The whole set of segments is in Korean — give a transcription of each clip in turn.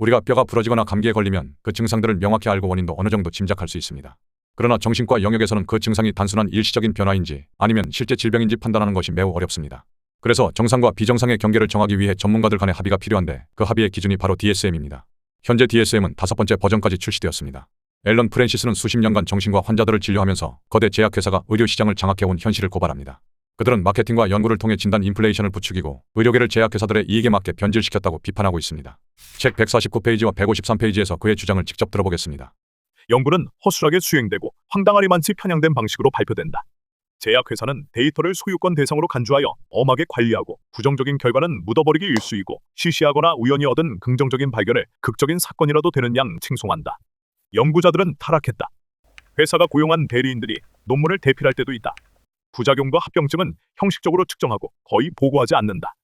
우리가 뼈가 부러지거나 감기에 걸리면 그 증상들을 명확히 알고 원인도 어느 정도 짐작할 수 있습니다. 그러나 정신과 영역에서는 그 증상이 단순한 일시적인 변화인지 아니면 실제 질병인지 판단하는 것이 매우 어렵습니다. 그래서 정상과 비정상의 경계를 정하기 위해 전문가들 간의 합의가 필요한데 그 합의의 기준이 바로 DSM입니다. 현재 DSM은 다섯 번째 버전까지 출시되었습니다. 앨런 프랜시스는 수십 년간 정신과 환자들을 진료하면서 거대 제약회사가 의료 시장을 장악해온 현실을 고발합니다. 그들은 마케팅과 연구를 통해 진단 인플레이션을 부추기고 의료계를 제약회사들의 이익에 맞게 변질시켰다고 비판하고 있습니다. 책 149페이지와 153페이지에서 그의 주장을 직접 들어보겠습니다. 연구는 허술하게 수행되고 황당하리만치 편향된 방식으로 발표된다. 제약회사는 데이터를 소유권 대상으로 간주하여 엄하게 관리하고 부정적인 결과는 묻어버리기 일쑤이고 시시하거나 우연히 얻은 긍정적인 발견을 극적인 사건이라도 되는 양 칭송한다. 연구자들은 타락했다. 회사가 고용한 대리인들이 논문을 대필할 때도 있다. 부작용과 합병증은 형식적으로 측정하고 거의 보고하지 않는다.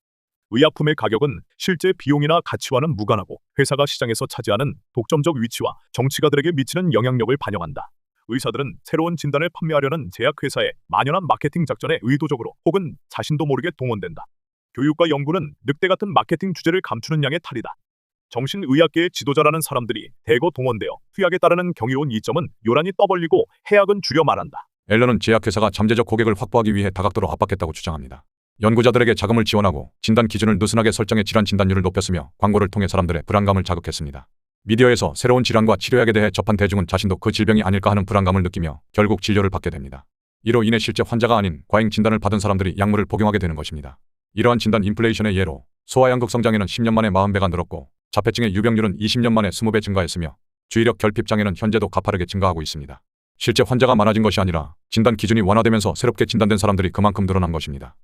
의약품의 가격은 실제 비용이나 가치와는 무관하고 회사가 시장에서 차지하는 독점적 위치와 정치가들에게 미치는 영향력을 반영한다. 의사들은 새로운 진단을 판매하려는 제약회사의 만연한 마케팅 작전에 의도적으로 혹은 자신도 모르게 동원된다. 교육과 연구는 늑대 같은 마케팅 주제를 감추는 양의 탈이다. 정신의학계의 지도자라는 사람들이 대거 동원되어 투약에 따르는 경이로운 이점은 요란히 떠벌리고 해악은 줄여 말한다. 앨런은 제약회사가 잠재적 고객을 확보하기 위해 다각도로 압박했다고 주장합니다. 연구자들에게 자금을 지원하고 진단 기준을 느슨하게 설정해 질환 진단율을 높였으며 광고를 통해 사람들의 불안감을 자극했습니다. 미디어에서 새로운 질환과 치료약에 대해 접한 대중은 자신도 그 질병이 아닐까 하는 불안감을 느끼며 결국 진료를 받게 됩니다. 이로 인해 실제 환자가 아닌 과잉 진단을 받은 사람들이 약물을 복용하게 되는 것입니다. 이러한 진단 인플레이션의 예로 소아양극 성 장애는 10년 만에 40배가 늘었고 자폐증의 유병률은 20년 만에 20배 증가했으며 주의력 결핍 장애는 현재도 가파르게 증가하고 있습니다. 실제 환자가 많아진 것이 아니라 진단 기준이 완화되면서 새롭게 진단된 사람들이 그만큼 늘어난 것입니다.